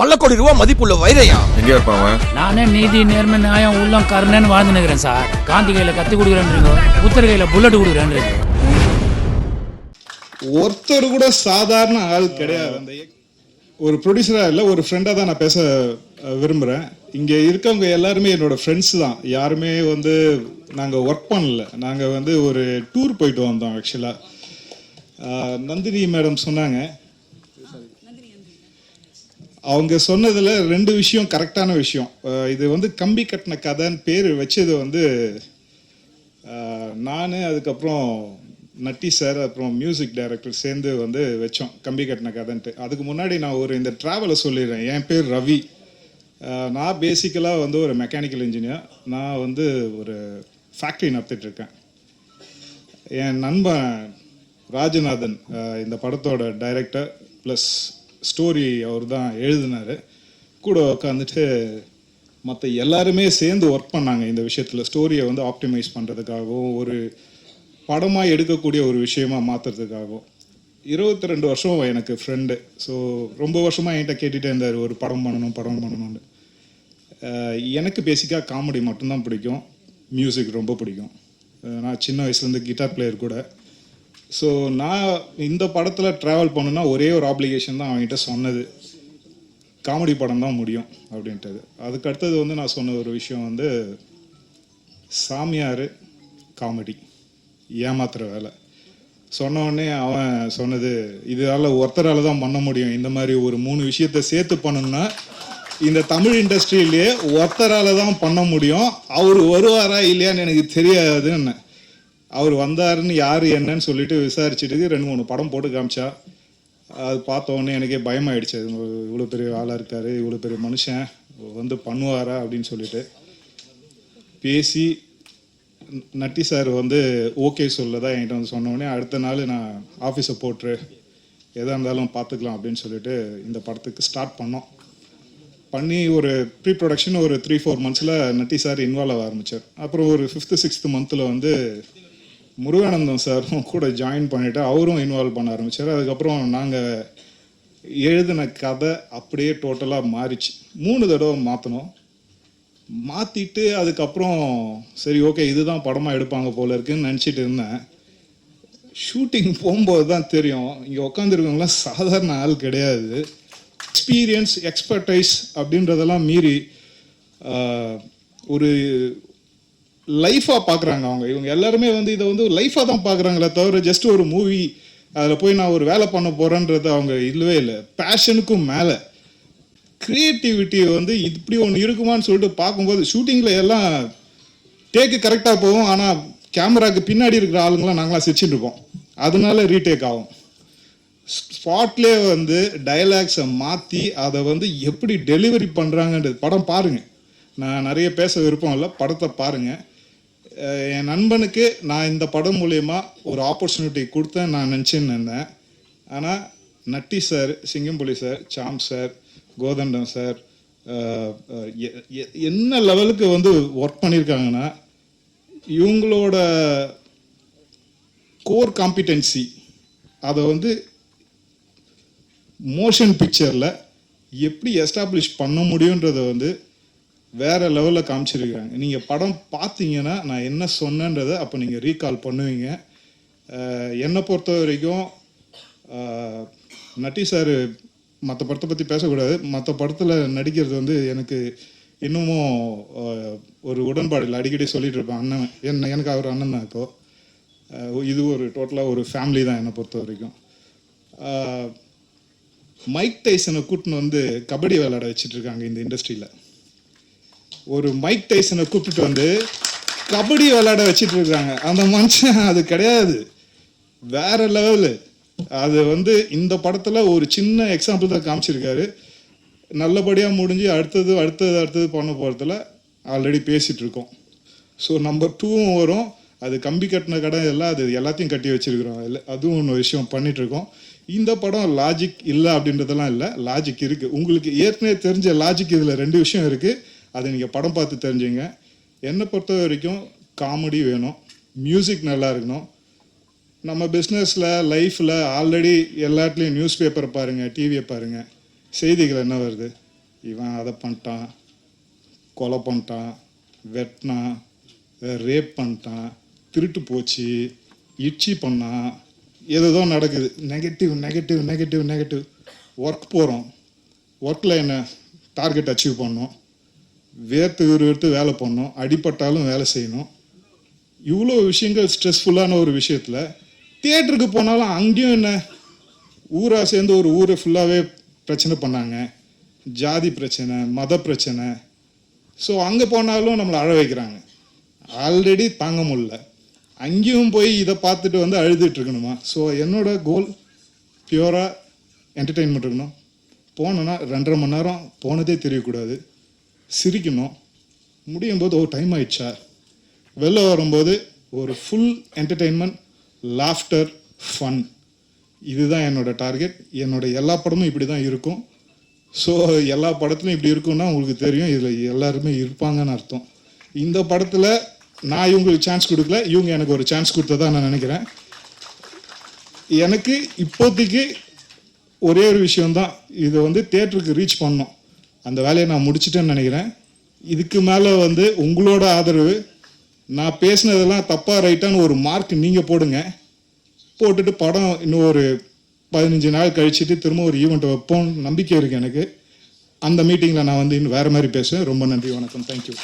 பல கோடி ரூபா மதிப்புள்ள வைரையா? எங்க இருப்பான் அவன்? நானே நீதி நேர்மை நியாயம் உள்ளம் கருணைன்னு வாழ்ந்து நிற்கிறேன் சார். காந்தி கையில் கத்தி கொடுக்குறேன்றீங்க புத்தர் கையில் புல்லட் கொடுக்குறேன்றீங்க ஒருத்தர் கூட சாதாரண ஆள் கிடையாது. அந்த ஒரு ப்ரொடியூசரா இல்லை ஒரு ஃப்ரெண்டாக தான் நான் பேச அஹ், விரும்புகிறேன் இங்கே இருக்கவங்க எல்லாருமே என்னோட ஃப்ரெண்ட்ஸ் தான். யாருமே வந்து நாங்கள் ஒர்க் பண்ணல. நாங்கள் வந்து ஒரு டூர் போயிட்டு வந்தோம் ஆக்சுவலாக நந்தினி மேடம் சொன்னாங்க அவங்க சொன்னதில் ரெண்டு விஷயம் கரெக்டான விஷயம். இது வந்து கம்பி கட்டின கதைன்னு பேர் வச்சது வந்து நான் அதுக்கப்புறம் நட்டி சார் அப்புறம் மியூசிக் டைரக்டர் சேர்ந்து வந்து வச்சோம் கம்பி கட்டின கதைன்ட்டு. அதுக்கு முன்னாடி நான் ஒரு இந்த ட்ராவலை சொல்லிடுறேன். என் பேர் ரவி. நான் பேசிக்கலாக வந்து ஒரு மெக்கானிக்கல் இன்ஜினியர் நான் வந்து ஒரு ஃபேக்ட்ரி நடத்திட்டுருக்கேன். என் நண்பன் ராஜநாதன் இந்த படத்தோட டைரக்டர் ப்ளஸ் ஸ்டோரி அவர் தான் எழுதினார். கூட உட்காந்துட்டு மற்ற எல்லாருமே சேர்ந்து ஒர்க் பண்ணாங்க இந்த விஷயத்தில். ஸ்டோரியை வந்து ஆப்டிமைஸ் பண்ணுறதுக்காகவும் ஒரு படமாக எடுக்கக்கூடிய ஒரு விஷயமா மாற்றுறதுக்காகவும் இருபத்தி ரெண்டு வருஷம் எனக்கு ஃப்ரெண்டு ஸோ ரொம்ப வருஷமாக என்கிட்ட கேட்டுகிட்டே இருந்தார் ஒரு படம் பண்ணணும் படம் பண்ணணும்னு. எனக்கு பேசிக்காக காமெடி மட்டும்தான் பிடிக்கும். மியூசிக் ரொம்ப பிடிக்கும். நான் சின்ன வயசுலேருந்து கிட்டார் பிளேயர் கூட ஸோ நான் இந்த படத்தில் ட்ராவல் பண்ணுன்னா ஒரே ஒரு ஆப்ளிகேஷன் தான் அவன்கிட்ட சொன்னது. காமெடி படம் தான் முடியும் அப்படின்றது. அதுக்கு அடுத்தது வந்து நான் சொன்ன ஒரு விஷயம் வந்து சாமியார் காமெடி ஏமாத்துற வேலை. சொன்ன அவன் சொன்னது இதால் ஒருத்தரால் தான் பண்ண முடியும். இந்த மாதிரி ஒரு மூணு விஷயத்த சேர்த்து பண்ணணும்னா இந்த தமிழ் இண்டஸ்ட்ரியிலேயே ஒருத்தரால் தான் பண்ண முடியும். அவர் வருவாரா இல்லையான்னு எனக்கு தெரியாதுன்னு அவர் வந்தாருன்னு யார் என்னன்னு சொல்லிட்டு விசாரிச்சுட்டு ரெண்டு மூணு படம் போட்டு காமிச்சா. அது பார்த்த உடனே எனக்கே பயமாயிடுச்சு. இவ்வளோ பெரிய ஆளாக இருக்கார் இவ்வளோ பெரிய மனுஷன் வந்து பண்ணுவாரா அப்படின்னு சொல்லிட்டு. பேசி நட்டி சார் வந்து ஓகே சொல்லதா என்கிட்ட வந்து சொன்னோடனே அடுத்த நாள் நான் ஆஃபீஸை போட்டுரு எதாக இருந்தாலும் பார்த்துக்கலாம் அப்படின்னு சொல்லிட்டு இந்த படத்துக்கு ஸ்டார்ட் பண்ணோம். பண்ணி ஒரு ப்ரீ ப்ரொடக்ஷன் ஒரு த்ரீ ஃபோர் மந்த்ஸில் நட்டி சார் இன்வால்வ் ஆக ஆரம்பித்தார் அப்புறம் ஒரு ஃபிஃப்த்து சிக்ஸ்த்து மந்தில் வந்து முருகானந்தம் சாரும் கூட ஜாயின் பண்ணிவிட்டு அவரும் இன்வால்வ் பண்ண ஆரம்பித்தார் அதுக்கப்புறம் நாங்கள் எழுதின கதை அப்படியே டோட்டலாக மாறிச்சு. மூணு தடவை மாற்றினோம் மாற்றிட்டு அதுக்கப்புறம் சரி ஓகே இதுதான் படமாக எடுப்பாங்க போல இருக்குன்னு நினச்சிட்டு இருந்தேன். ஷூட்டிங் போகும்போது தான் தெரியும். இங்கே உட்காந்துருக்கவங்களாம் சாதாரண ஆள் கிடையாது. எக்ஸ்பீரியன்ஸ் எக்ஸ்பர்டைஸ் அப்படின்றதெல்லாம் மீறி ஒரு லைஃபாக பார்க்குறாங்க அவங்க. இவங்க எல்லாருமே வந்து இதை வந்து லைஃபாக தான் பார்க்குறாங்களே தவிர ஜஸ்ட் ஒரு மூவி அதில் போய் நான் ஒரு வேலை பண்ண போகிறேன்றது அவங்க இல்லவே இல்லை. பேஷனுக்கும் மேலே. கிரியேட்டிவிட்டி வந்து இப்படி ஒன்று இருக்குமான்னு சொல்லிட்டு பார்க்கும்போது ஷூட்டிங்கில் எல்லாம் டேக்கு கரெக்டாக போகும். ஆனால் கேமராக்கு பின்னாடி இருக்கிற ஆளுங்களாம் நாங்களாம் சிரிச்சுட்டு இருப்போம். அதனால ரீடேக் ஆகும். ஸ்பாட்லே வந்து டயலாக்ஸை மாற்றி அதை வந்து எப்படி டெலிவரி பண்ணுறாங்கன்றது படம் பாருங்கள் நான் நிறைய பேச விருப்பம் இல்லை படத்தை பாருங்கள் என் நண்பனுக்கு நான் இந்த படம் மூலயமா ஒரு ஆப்பர்ச்சுனிட்டி கொடுத்தேன் நான் நினச்சின்னு இருந்தேன். ஆனால் Natty sir Singampuli sir Sam sir Kothandam sir என்ன லெவலுக்கு வந்து ஒர்க் பண்ணியிருக்காங்கன்னா இவங்களோட கோர் காம்பிடென்சி அதை வந்து மோஷன் பிக்சரில் எப்படி எஸ்டாப்ளிஷ் பண்ண முடியுன்றதை வந்து வேற லெவலில் காமிச்சிருக்கிறாங்க. நீங்கள் படம் பார்த்தீங்கன்னா நான் என்ன சொன்னேன்றதை அப்போ நீங்கள் ரீகால் பண்ணுவீங்க. என்னை பொறுத்த வரைக்கும் நட்டி சார் மற்ற படத்தை பற்றி பேசக்கூடாது. மற்ற படத்தில் நடிக்கிறது வந்து எனக்கு இன்னமும் ஒரு உடன்பாடு இல்லை. அடிக்கடி சொல்லிட்டு இருப்பேன் அண்ணன் என்ன எனக்கு அவர் அண்ணன் தான் இப்போது இது ஒரு டோட்டலாக ஒரு ஃபேமிலி தான் என்னை பொறுத்த வரைக்கும். மைக் டைசனை கூட்டின்னு வந்து கபடி விளையாட வச்சுட்டு இருக்காங்க இந்த இண்டஸ்ட்ரியில் ஒரு மைக் டைசனை கூப்பிட்டு வந்து கபடி விளையாட வச்சுட்டு இருக்காங்க. அந்த மனுஷன் அது கிடையாது. வேற லெவலு அது வந்து இந்த படத்தில் ஒரு சின்ன எக்ஸாம்பிள் தான் காமிச்சிருக்காரு. நல்லபடியாக முடிஞ்சு அடுத்தது அடுத்தது அடுத்தது பண்ண போகிறதுல ஆல்ரெடி பேசிகிட்டு இருக்கோம். ஸோ நம்பர் டூவும் வரும். அது கம்பி கட்டின கடை எல்லாம் அது எல்லாத்தையும் கட்டி வச்சிருக்கிறோம். இல்லை அதுவும் ஒன்று விஷயம் பண்ணிகிட்ருக்கோம் இந்த படம் லாஜிக் இல்லை அப்படின்றதெல்லாம் இல்லை. லாஜிக் இருக்குது உங்களுக்கு ஏற்கனவே தெரிஞ்ச லாஜிக் இதில் ரெண்டு விஷயம் இருக்குது அதை நீங்கள் படம் பார்த்து தெரிஞ்சுங்க. என்னை பொறுத்த வரைக்கும் காமெடி வேணும். மியூசிக் நல்லா இருக்கணும். நம்ம பிஸ்னஸில் லைஃப்பில் ஆல்ரெடி எல்லாத்துலேயும் நியூஸ் பேப்பரை பாருங்கள் டிவியை பாருங்கள் செய்திகள் என்ன வருது? இவன் அதை பண்ணிட்டான் கொலை பண்ணிட்டான் வெட்டினான் ரேப் பண்ணிட்டான் திருட்டு போச்சு இட்சி பண்ணான் ஏதோ நடக்குது. Negative negative negative negative work போகிறோம் ஒர்க்கில் என்ன டார்கெட் அச்சீவ் பண்ணோம். வேர்த்து விறுவிறுத்து வேலை பண்ணணும் அடிபட்டாலும் வேலை செய்யணும். இவ்வளோ விஷயங்கள் ஸ்ட்ரெஸ்ஃபுல்லான ஒரு விஷயத்தில் தியேட்டருக்கு போனாலும் அங்கேயும் என்ன? ஊராக சேர்ந்து ஒரு ஊரை ஃபுல்லாகவே பிரச்சனை பண்ணாங்க. ஜாதி பிரச்சனை மத பிரச்சனை. ஸோ அங்கே போனாலும் நம்மளை அழ வைக்கிறாங்க. ஆல்ரெடி தாங்க முடில அங்கேயும் போய் இதை பார்த்துட்டு வந்து அழுதுட்டு ஸோ என்னோட கோல் பியூராக என்டர்டெயின்மெண்ட் இருக்கணும். போனோன்னா ரெண்டரை மணி நேரம் போனதே தெரியக்கூடாது. சிரிக்கணும். முடியும் போது ஓ டைம் ஆயிடுச்சா? வெளில வரும்போது ஒரு ஃபுல் என்டர்டெயின்மெண்ட் லாஃப்டர் ஃபன் இதுதான் என்னோட டார்கெட் என்னோடய எல்லா படமும் இப்படி தான் இருக்கும். ஸோ எல்லா படத்துலையும் இப்படி இருக்கும்னா உங்களுக்கு தெரியும். இதில் எல்லாருமே இருப்பாங்கன்னு அர்த்தம். இந்த படத்தில் நான் இவங்களுக்கு சான்ஸ் கொடுக்கல. இவங்க எனக்கு ஒரு சான்ஸ் கொடுத்ததா நான் நினைக்கிறேன். எனக்கு இப்போதைக்கு ஒரே ஒரு விஷயம்தான். இதை வந்து தேட்டருக்கு ரீச் பண்ணோம் அந்த வேலையை நான் முடிச்சிட்டேன்னு நினைக்கிறேன். இதுக்கு மேலே வந்து உங்களோட ஆதரவு நான் பேசினதெல்லாம் தப்பாக ரைட்டான்னு ஒரு மார்க் நீங்கள் போடுங்க. போட்டுட்டு படம் இன்னும் ஒரு பதினஞ்சு நாள் கழிச்சுட்டு திரும்ப ஒரு ஈவெண்ட் வைப்போம் நம்பிக்கை இருக்குது எனக்கு. அந்த மீட்டிங்கில் நான் வந்து இன்னும் வேறு மாதிரி பேசுவேன். ரொம்ப நன்றி வணக்கம். தேங்க்யூ